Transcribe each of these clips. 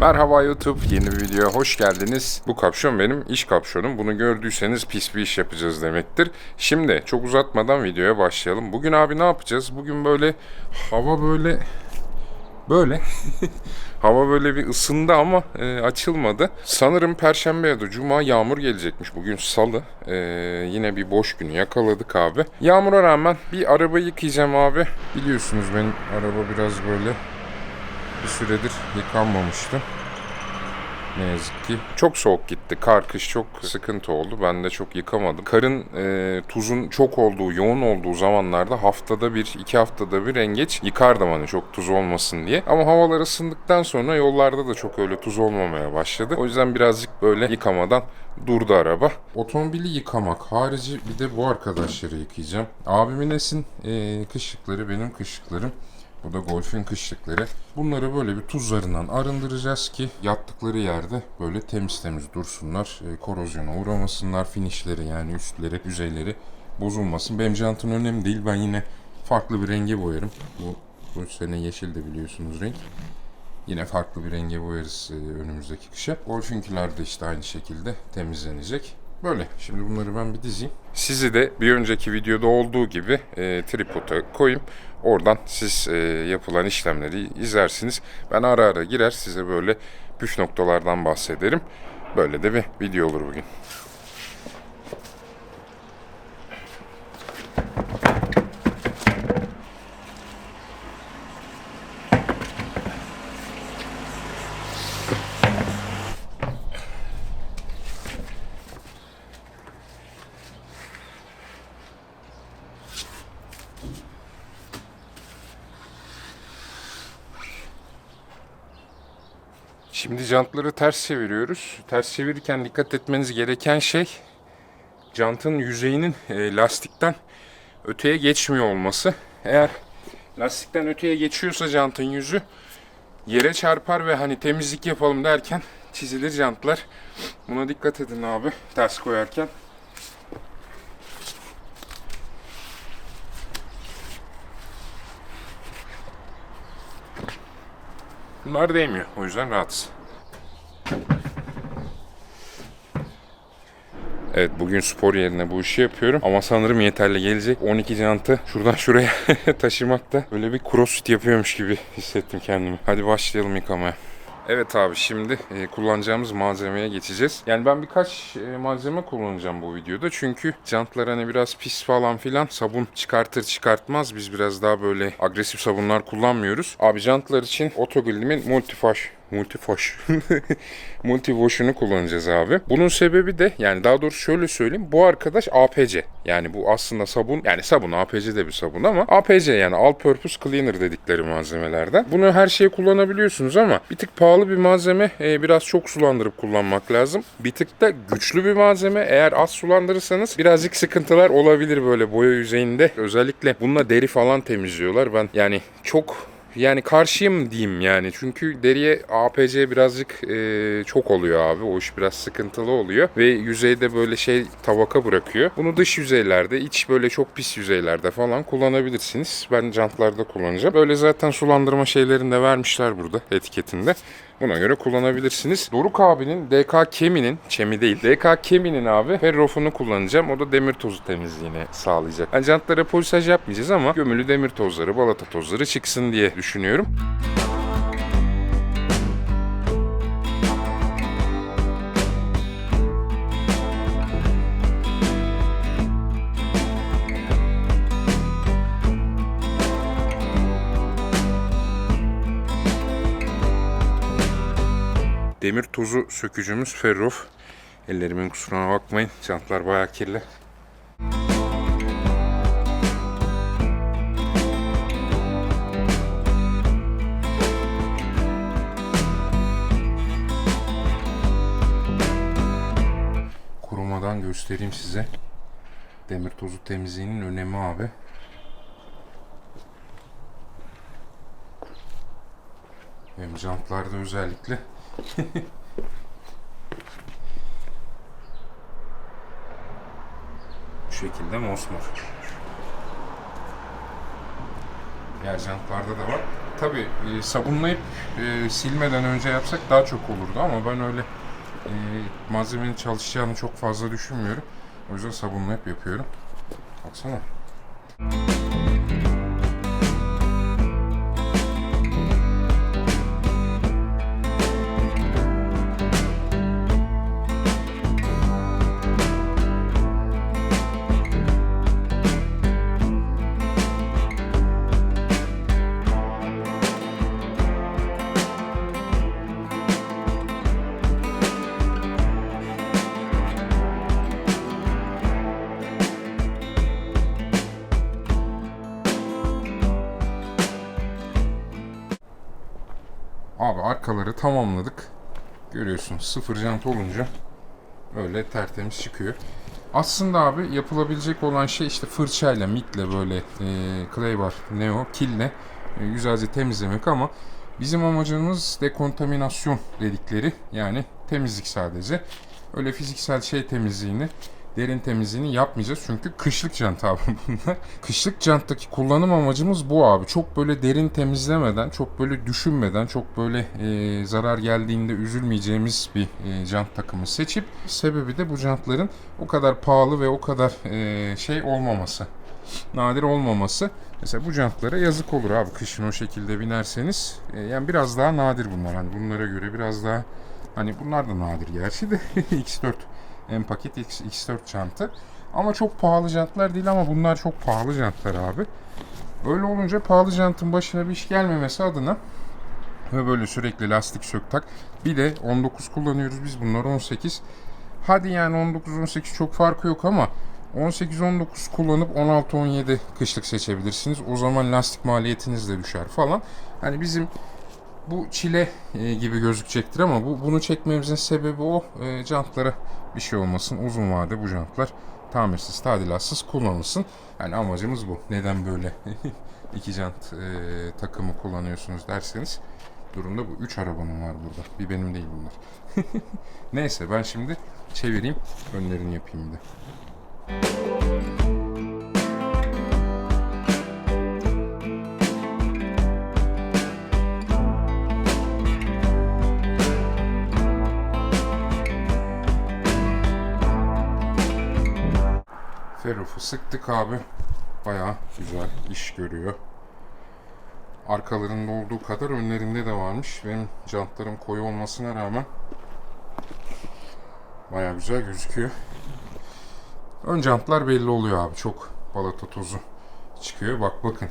Merhaba YouTube, yeni bir videoya hoş geldiniz. Bu kapşon benim iş kapşonum. Bunu gördüyseniz pis bir iş yapacağız demektir. Şimdi çok uzatmadan videoya başlayalım. Bugün abi ne yapacağız? Bugün böyle hava böyle böyle hava böyle bir ısındı ama e, açılmadı. Sanırım perşembe ya da cuma yağmur gelecekmiş. Bugün salı. E, yine bir boş günü yakaladık abi. Yağmura rağmen bir araba yıkayacağım abi. Biliyorsunuz benim araba biraz böyle bir süredir yıkanmamıştı. Ne yazık ki. Çok soğuk gitti. Kar kış çok sıkıntı oldu. Ben de çok yıkamadım. Karın e, tuzun çok olduğu, yoğun olduğu zamanlarda haftada bir, iki haftada bir en geç yıkardım hani çok tuz olmasın diye. Ama havalar ısındıktan sonra yollarda da çok öyle tuz olmamaya başladı. O yüzden birazcık böyle yıkamadan durdu araba. Otomobili yıkamak harici bir de bu arkadaşları yıkayacağım. Abimin Esin e, kışlıkları benim kışlıklarım. Bu da golfün kışlıkları. Bunları böyle bir tuzlarından arındıracağız ki yattıkları yerde böyle temiz temiz dursunlar. E, korozyona uğramasınlar. Finişleri yani üstleri, yüzeyleri bozulmasın. Benim jantın önemli değil. Ben yine farklı bir renge boyarım. Bu, bu sene yeşil de biliyorsunuz renk. Yine farklı bir renge boyarız e, önümüzdeki kışa. Golfinkiler de işte aynı şekilde temizlenecek. Böyle. Şimdi bunları ben bir dizeyim. Sizi de bir önceki videoda olduğu gibi e, tripoda koyayım. Oradan siz e, yapılan işlemleri izlersiniz. Ben ara ara girer size böyle püf noktalardan bahsederim. Böyle de bir video olur bugün. Şimdi jantları ters çeviriyoruz. Ters çevirirken dikkat etmeniz gereken şey jantın yüzeyinin e, lastikten öteye geçmiyor olması. Eğer lastikten öteye geçiyorsa jantın yüzü yere çarpar ve hani temizlik yapalım derken çizilir jantlar. Buna dikkat edin abi ters koyarken. Bunlar değmiyor. O yüzden rahatsız. Evet bugün spor yerine bu işi yapıyorum ama sanırım yeterli gelecek. 12 jantı şuradan şuraya taşımakta böyle bir crossfit yapıyormuş gibi hissettim kendimi. Hadi başlayalım yıkamaya. Evet abi şimdi e, kullanacağımız malzemeye geçeceğiz. Yani ben birkaç e, malzeme kullanacağım bu videoda. Çünkü jantlar hani biraz pis falan filan sabun çıkartır çıkartmaz. Biz biraz daha böyle agresif sabunlar kullanmıyoruz. Abi jantlar için Otoglim'in Multifash Multifoş. Multivoş'unu kullanacağız abi. Bunun sebebi de yani daha doğrusu şöyle söyleyeyim. Bu arkadaş APC. Yani bu aslında sabun. Yani sabun APC de bir sabun ama APC yani All Purpose Cleaner dedikleri malzemelerden. Bunu her şeye kullanabiliyorsunuz ama bir tık pahalı bir malzeme. e, biraz çok sulandırıp kullanmak lazım. Bir tık da güçlü bir malzeme. Eğer az sulandırırsanız birazcık sıkıntılar olabilir böyle boya yüzeyinde. Özellikle bununla deri falan temizliyorlar. Ben yani çok yani karşıyım diyeyim yani. Çünkü deriye APC birazcık e, çok oluyor abi. O iş biraz sıkıntılı oluyor. Ve yüzeyde böyle şey tabaka bırakıyor. Bunu dış yüzeylerde, iç böyle çok pis yüzeylerde falan kullanabilirsiniz. Ben jantlarda kullanacağım. Böyle zaten sulandırma şeylerini de vermişler burada etiketinde. Buna göre kullanabilirsiniz. Doruk abinin DK Kemi'nin, Çemi değil, DK Kemi'nin abi ferrofunu kullanacağım. O da demir tozu temizliğini sağlayacak. Yani jantlara polisaj yapmayacağız ama gömülü demir tozları, balata tozları çıksın diye düşünüyorum. Demir tozu sökücümüz ferrof. Ellerimin kusuruna bakmayın. Jantlar bayağı kirli. Kurumadan göstereyim size. Demir tozu temizliğinin önemi abi. Hem jantlarda özellikle Bu şekilde mosmor. Diğer jantlarda da var. tabii e, sabunlayıp e, silmeden önce yapsak daha çok olurdu ama ben öyle e, malzemenin çalışacağını çok fazla düşünmüyorum. O yüzden sabunlayıp yapıyorum. Baksana. Abi arkaları tamamladık. Görüyorsun sıfır jant olunca öyle tertemiz çıkıyor. Aslında abi yapılabilecek olan şey işte fırçayla, mitle böyle e, clay bar, neo, kille e, güzelce temizlemek ama bizim amacımız dekontaminasyon dedikleri yani temizlik sadece. Öyle fiziksel şey temizliğini derin temizliğini yapmayacağız çünkü kışlık jant abi bunlar. Kışlık janttaki kullanım amacımız bu abi. Çok böyle derin temizlemeden, çok böyle düşünmeden, çok böyle e, zarar geldiğinde üzülmeyeceğimiz bir e, jant takımı seçip sebebi de bu jantların o kadar pahalı ve o kadar e, şey olmaması. Nadir olmaması. Mesela bu jantlara yazık olur abi kışın o şekilde binerseniz. E, yani biraz daha nadir bunlar. Hani bunlara göre biraz daha hani bunlar da nadir gerçi de X4 en paket X, X4 jantı. Ama çok pahalı jantlar değil ama bunlar çok pahalı jantlar abi. Öyle olunca pahalı jantın başına bir iş gelmemesi adına ve böyle sürekli lastik sök tak. Bir de 19 kullanıyoruz biz bunlar 18. Hadi yani 19-18 çok farkı yok ama 18-19 kullanıp 16-17 kışlık seçebilirsiniz. O zaman lastik maliyetiniz de düşer falan. Hani bizim bu çile e, gibi gözükecektir ama bu bunu çekmemizin sebebi o e, jantlara bir şey olmasın. Uzun vade bu jantlar tamirsiz, tadilatsız kullanılsın. Yani amacımız bu. Neden böyle iki jant e, takımı kullanıyorsunuz derseniz durumda bu. Üç arabanın var burada. Bir benim değil bunlar. Neyse ben şimdi çevireyim. Önlerini yapayım bir de. Ferrufu sıktık abi. Bayağı güzel iş görüyor. Arkalarında olduğu kadar önlerinde de varmış. Benim jantlarım koyu olmasına rağmen bayağı güzel gözüküyor. Ön jantlar belli oluyor abi. Çok balata tozu çıkıyor. Bak bakın.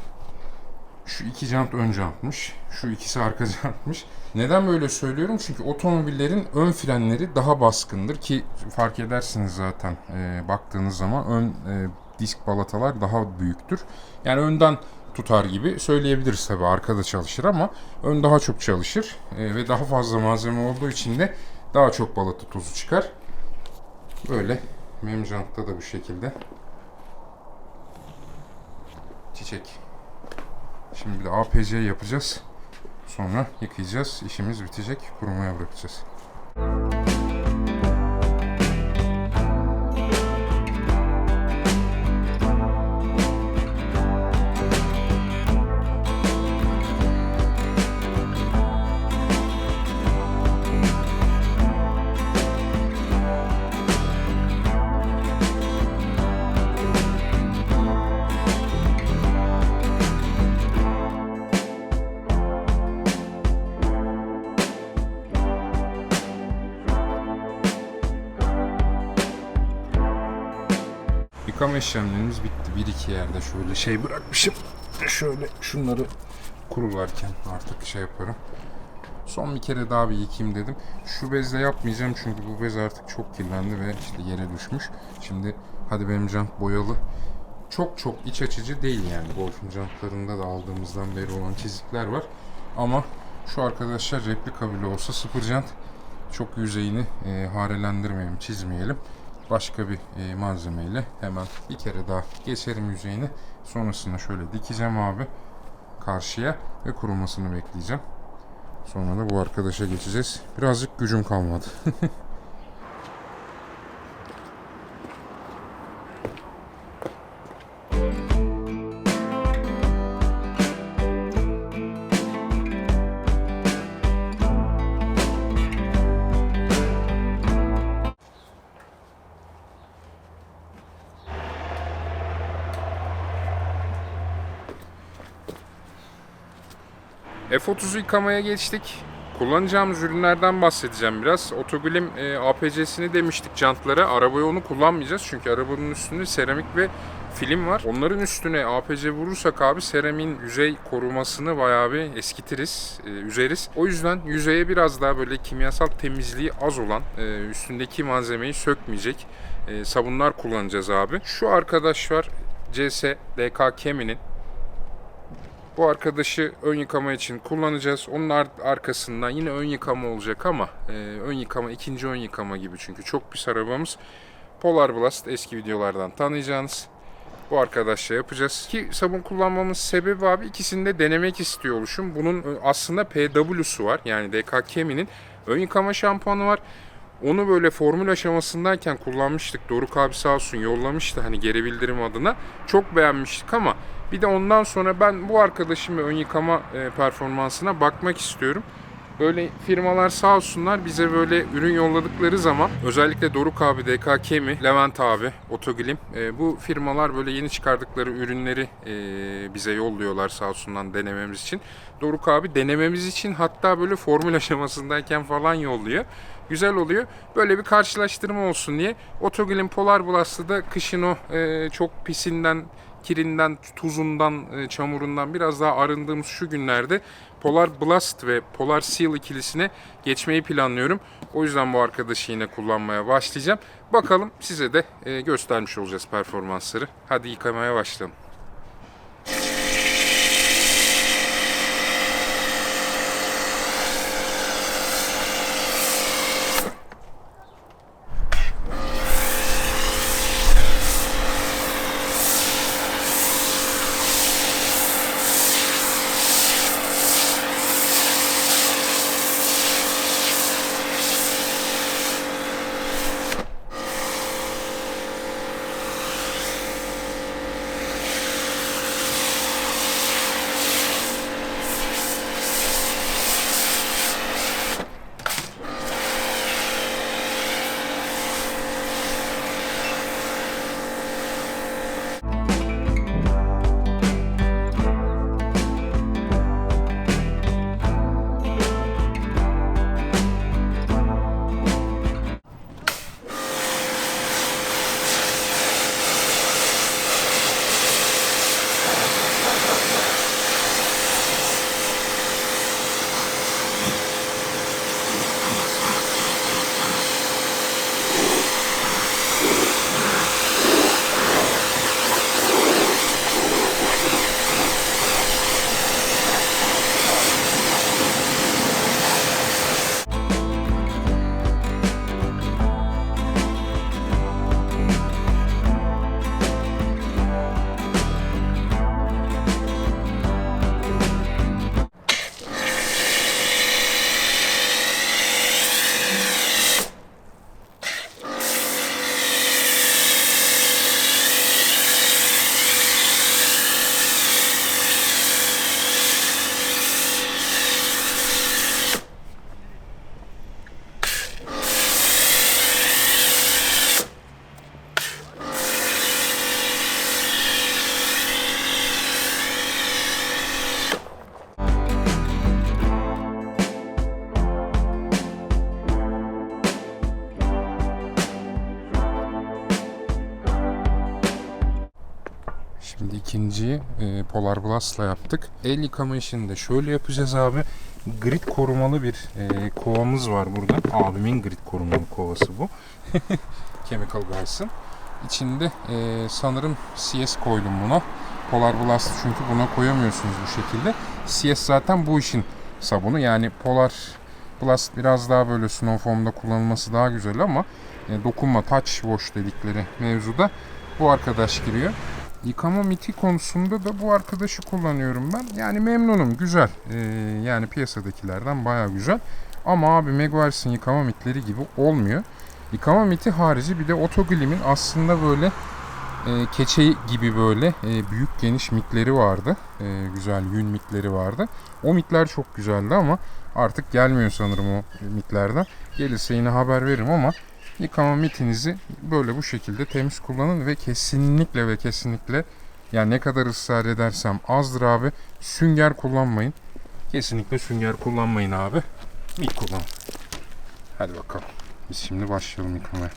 Şu iki jant ön jantmış. Şu ikisi arka jantmış. Neden böyle söylüyorum? Çünkü otomobillerin ön frenleri daha baskındır ki fark edersiniz zaten e, baktığınız zaman ön e, disk balatalar daha büyüktür. Yani önden tutar gibi söyleyebiliriz tabi arkada çalışır ama ön daha çok çalışır e, ve daha fazla malzeme olduğu için de daha çok balata tozu çıkar. Böyle mem jantta da bu şekilde çiçek. Şimdi bir de APC yapacağız. Sonra yıkayacağız. İşimiz bitecek. Kurumaya bırakacağız. Yıkama işlemlerimiz bitti. Bir iki yerde şöyle şey bırakmışım. Şöyle şunları kurularken artık şey yaparım. Son bir kere daha bir yıkayayım dedim. Şu bezle yapmayacağım çünkü bu bez artık çok kirlendi ve işte yere düşmüş. Şimdi hadi benim jant boyalı. Çok çok iç açıcı değil yani. Golf'un jantlarında da aldığımızdan beri olan çizikler var. Ama şu arkadaşlar replika bile olsa sıfır jant çok yüzeyini e, harelendirmeyelim, çizmeyelim. Başka bir e, malzemeyle hemen bir kere daha geçerim yüzeyini. Sonrasında şöyle dikeceğim abi karşıya ve kurumasını bekleyeceğim. Sonra da bu arkadaşa geçeceğiz. Birazcık gücüm kalmadı. F30'u yıkamaya geçtik. Kullanacağımız ürünlerden bahsedeceğim biraz. Otoglim e, APC'sini demiştik jantlara. Arabaya onu kullanmayacağız çünkü arabanın üstünde seramik ve film var. Onların üstüne APC vurursak abi seramin yüzey korumasını bayağı bir eskitiriz, e, üzeriz. O yüzden yüzeye biraz daha böyle kimyasal temizliği az olan, e, üstündeki malzemeyi sökmeyecek e, sabunlar kullanacağız abi. Şu arkadaş var. CS DK Kemi'nin bu arkadaşı ön yıkama için kullanacağız. Onun ar- arkasından yine ön yıkama olacak ama e, ön yıkama ikinci ön yıkama gibi çünkü çok pis arabamız. Polar Blast eski videolardan tanıyacağınız. Bu arkadaşla yapacağız. Ki sabun kullanmamın sebebi abi ikisini de denemek istiyor oluşum. Bunun e, aslında PW'su var. Yani DK Kemi'nin ön yıkama şampuanı var. Onu böyle formül aşamasındayken kullanmıştık. Doruk abi sağ olsun yollamıştı hani geri bildirim adına. Çok beğenmiştik ama bir de ondan sonra ben bu arkadaşım ve ön yıkama e, performansına bakmak istiyorum. Böyle firmalar sağ olsunlar bize böyle ürün yolladıkları zaman özellikle Doruk abi, DK Kemi, Levent abi, Otoglim e, bu firmalar böyle yeni çıkardıkları ürünleri e, bize yolluyorlar sağ olsunlar denememiz için. Doruk abi denememiz için hatta böyle formül aşamasındayken falan yolluyor. Güzel oluyor. Böyle bir karşılaştırma olsun diye. Otoglim Polar Blast'ı da kışın o e, çok pisinden kirinden, tuzundan, e, çamurundan biraz daha arındığımız şu günlerde Polar Blast ve Polar Seal ikilisine geçmeyi planlıyorum. O yüzden bu arkadaşı yine kullanmaya başlayacağım. Bakalım size de e, göstermiş olacağız performansları. Hadi yıkamaya başlayalım. Polar Blast'la yaptık. El yıkama işini de şöyle yapacağız abi. Grit korumalı bir e, kovamız var burada. Abimin grit korumalı kovası bu. Chemical Guys'ın. İçinde e, sanırım CS koydum buna. Polar Blast çünkü buna koyamıyorsunuz bu şekilde. CS zaten bu işin sabunu. Yani Polar Blast biraz daha böyle snow foam'da kullanılması daha güzel ama e, dokunma touch wash dedikleri mevzuda bu arkadaş giriyor. Yıkama miti konusunda da bu arkadaşı kullanıyorum ben. Yani memnunum, güzel. Ee, yani piyasadakilerden baya güzel. Ama abi Meguiar's'ın yıkama mitleri gibi olmuyor. Yıkama miti harici bir de Otoglim'in aslında böyle e, keçe gibi böyle e, büyük geniş mitleri vardı. E, güzel yün mitleri vardı. O mitler çok güzeldi ama artık gelmiyor sanırım o mitlerden. Gelirse yine haber veririm ama Yıkama mitinizi böyle bu şekilde temiz kullanın ve kesinlikle ve kesinlikle yani ne kadar ısrar edersem azdır abi sünger kullanmayın. Kesinlikle sünger kullanmayın abi. Mil kullan. Hadi bakalım. Biz şimdi başlayalım yıkamaya.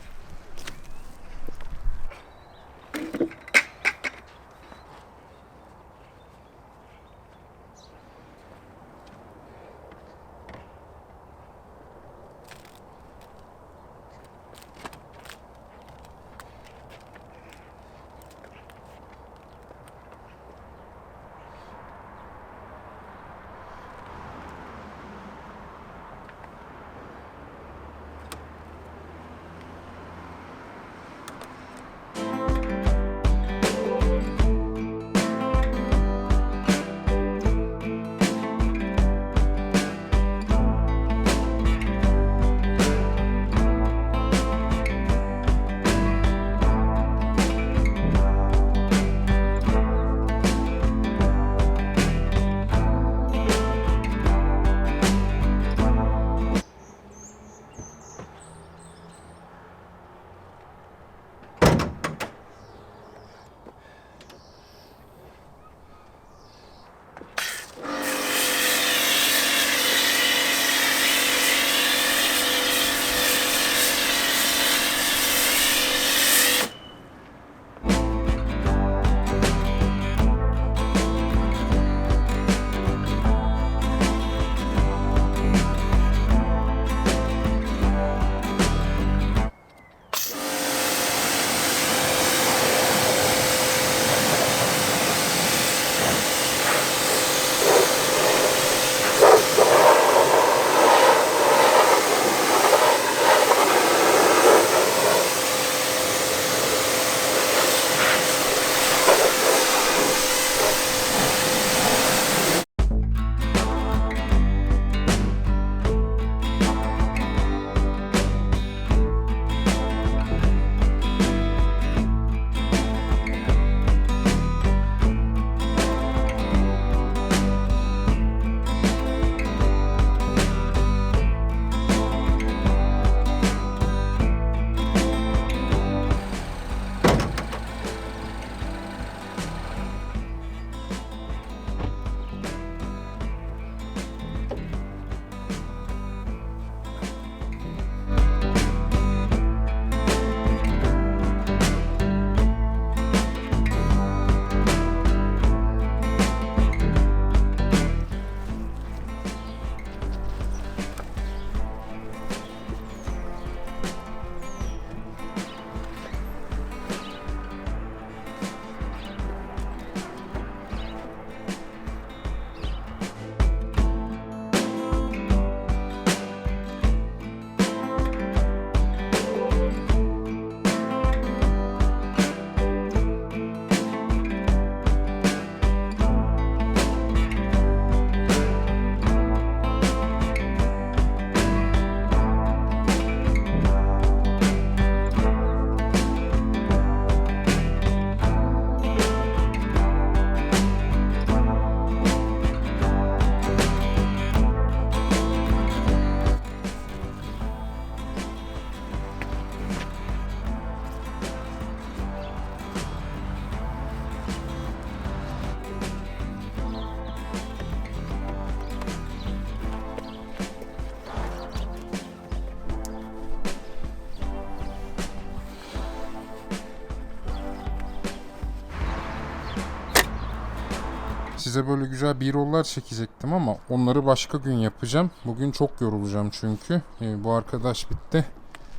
Size böyle güzel bir çekecektim ama onları başka gün yapacağım. Bugün çok yorulacağım çünkü. Ee, bu arkadaş bitti.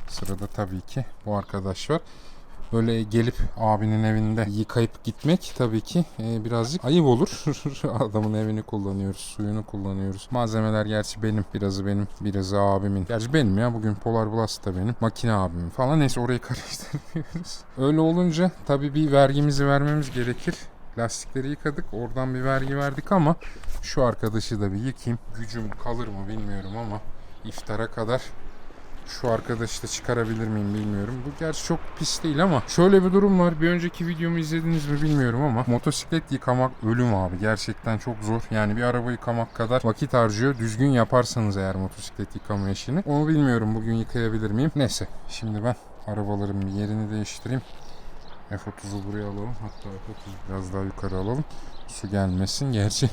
Sırada tabii ki bu arkadaş var. Böyle gelip abinin evinde yıkayıp gitmek tabii ki e, birazcık ayıp olur. Adamın evini kullanıyoruz, suyunu kullanıyoruz. Malzemeler gerçi benim, birazı benim, birazı abimin. Gerçi benim ya bugün Polar Blast da benim, makine abimin falan. Neyse orayı karıştırmıyoruz. Öyle olunca tabii bir vergimizi vermemiz gerekir. Lastikleri yıkadık. Oradan bir vergi verdik ama şu arkadaşı da bir yıkayayım. Gücüm kalır mı bilmiyorum ama iftara kadar şu arkadaşı da çıkarabilir miyim bilmiyorum. Bu gerçi çok pis değil ama şöyle bir durum var. Bir önceki videomu izlediniz mi bilmiyorum ama motosiklet yıkamak ölüm abi. Gerçekten çok zor. Yani bir araba yıkamak kadar vakit harcıyor. Düzgün yaparsanız eğer motosiklet yıkama işini. Onu bilmiyorum bugün yıkayabilir miyim. Neyse şimdi ben arabaların yerini değiştireyim. F30'u buraya alalım. Hatta F30 biraz daha yukarı alalım. Su gelmesin. Gerçi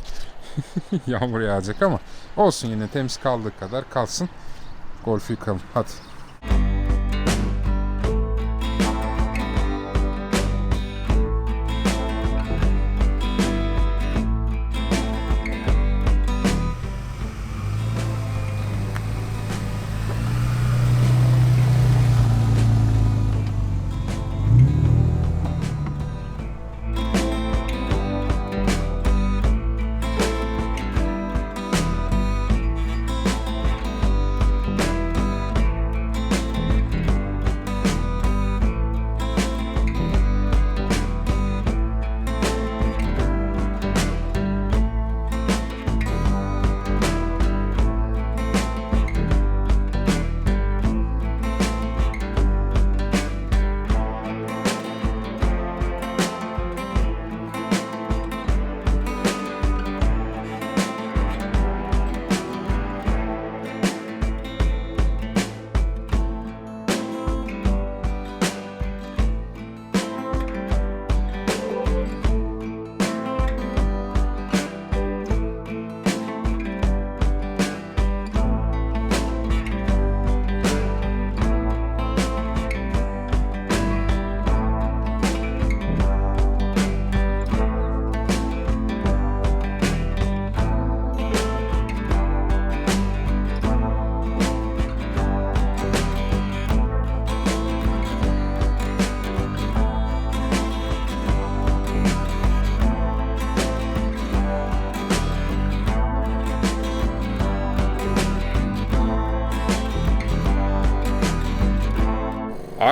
yağmur yağacak ama olsun yine temiz kaldığı kadar kalsın. Golfü yıkalım. Hadi.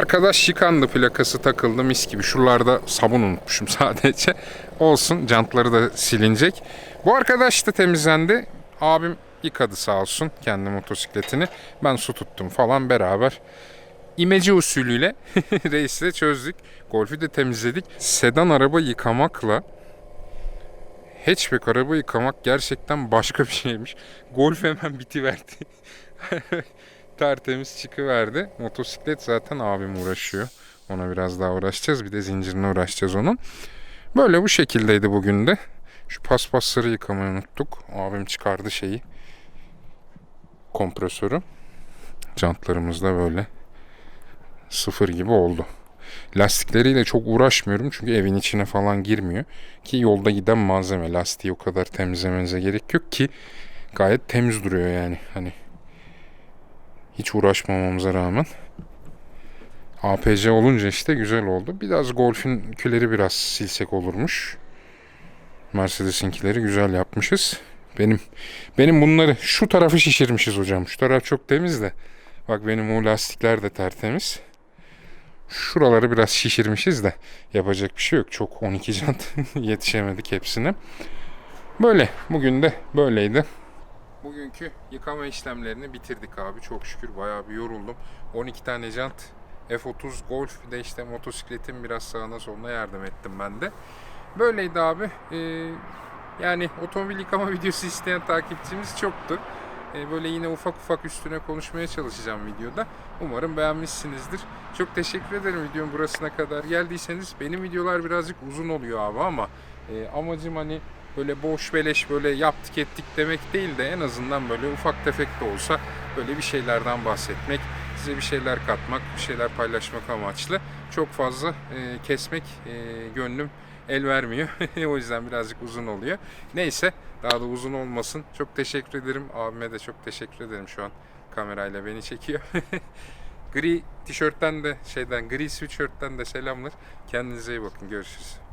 Arkadaş yıkandı plakası takıldı mis gibi. Şuralarda sabun unutmuşum sadece. Olsun jantları da silinecek. Bu arkadaş da temizlendi. Abim yıkadı sağ olsun kendi motosikletini. Ben su tuttum falan beraber. İmece usulüyle reisle çözdük. Golf'ü de temizledik. Sedan araba yıkamakla hatchback araba yıkamak gerçekten başka bir şeymiş. Golf hemen bitiverdi. tertemiz çıkıverdi. Motosiklet zaten abim uğraşıyor. Ona biraz daha uğraşacağız. Bir de zincirine uğraşacağız onun. Böyle bu şekildeydi bugün de. Şu paspasları yıkamayı unuttuk. Abim çıkardı şeyi. Kompresörü. Jantlarımız da böyle sıfır gibi oldu. Lastikleriyle çok uğraşmıyorum çünkü evin içine falan girmiyor. Ki yolda giden malzeme. Lastiği o kadar temizlemenize gerek yok ki gayet temiz duruyor yani. Hani hiç uğraşmamamıza rağmen. APC olunca işte güzel oldu. Biraz Golf'ün küleri biraz silsek olurmuş. Mercedes'inkileri güzel yapmışız. Benim benim bunları şu tarafı şişirmişiz hocam. Şu taraf çok temiz de. Bak benim o lastikler de tertemiz. Şuraları biraz şişirmişiz de yapacak bir şey yok. Çok 12 jant yetişemedik hepsine. Böyle. Bugün de böyleydi. Bugünkü yıkama işlemlerini bitirdik abi. Çok şükür bayağı bir yoruldum. 12 tane jant, F30 Golf de işte motosikletin biraz sağına soluna yardım ettim ben de. Böyleydi abi. Ee, yani otomobil yıkama videosu isteyen takipçimiz çoktu. Ee, böyle yine ufak ufak üstüne konuşmaya çalışacağım videoda. Umarım beğenmişsinizdir. Çok teşekkür ederim videonun burasına kadar geldiyseniz. Benim videolar birazcık uzun oluyor abi ama e, amacım hani böyle boş beleş böyle yaptık ettik demek değil de en azından böyle ufak tefek de olsa böyle bir şeylerden bahsetmek, size bir şeyler katmak, bir şeyler paylaşmak amaçlı. Çok fazla e, kesmek e, gönlüm el vermiyor. o yüzden birazcık uzun oluyor. Neyse daha da uzun olmasın. Çok teşekkür ederim. Abime de çok teşekkür ederim şu an kamerayla beni çekiyor. gri tişörtten de şeyden gri sweatshirtten de selamlar. Kendinize iyi bakın. Görüşürüz.